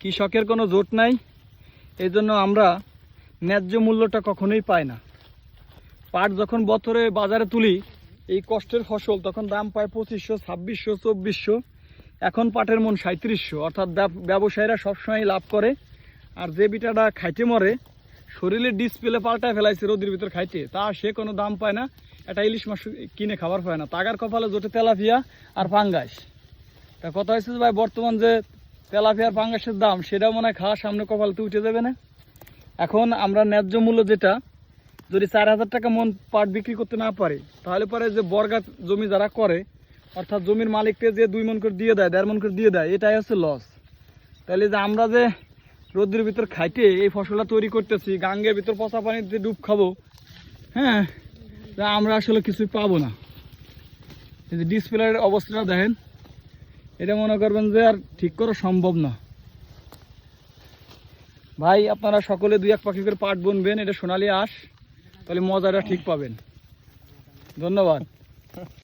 কৃষকের কোনো জোট নাই। এই জন্য আমরা ন্যায্য মূল্যটা কখনোই পাই না। পাট যখন বছরে বাজারে তুলি, এই কষ্টের ফসল তখন দাম পায় পঁচিশশো, ছাব্বিশশো, চব্বিশশো। এখন পাটের মন সাঁত্রিশশো অর্থাৎ ব্যব- ব্যবসায়ীরা সবসময় লাভ করে। আর যে বিটাটা খাইতে মরে, শরীরের ডিসপ্লে পাল্টায় ফেলাইছে রোদের ভিতর খাইতে, তা সে কোনো দাম পায় না। একটা ইলিশ মাছ কিনে খাবার পায় না। তাগার কপালে জোটে তেলাপিয়া আর পাঙ্গাস। তা কথা হয়েছে ভাই, বর্তমান যে তেলাপিয়ার পাঙ্গাসের দাম, সেটাও মনে হয় খাওয়া সামনে কপালতে উঠে যাবে না? এখন আমরা ন্যায্য মূল্য যেটা, যদি চার হাজার টাকা মন পাট বিক্রি করতে না পারে, তাহলে পরে যে বর্গা জমি যারা করে, অর্থাৎ জমির মালিককে যে দুই মন করে দিয়ে দেয়, দেড় মন করে দিয়ে দেয়, এটাই হচ্ছে লস তাহলে যে আমরা যে রোদ্রের ভিতর খাইতে এই ফসলটা তৈরি করতেছি, গাঙ্গের ভিতর পচা পানিতে ডুব খাব হ্যাঁ আমরা আসলে কিছুই পাবো না। এই যে ডিসপ্লের অবস্থাটা দেখেন এটা মনে করবেন যে আর ঠিক করা সম্ভব না। ভাই, আপনারা সকলে দুই এক পাখি করে পাট বুনবেন, এটা সোনালি আস তাহলে মজাটা ঠিক পাবেন। ধন্যবাদ।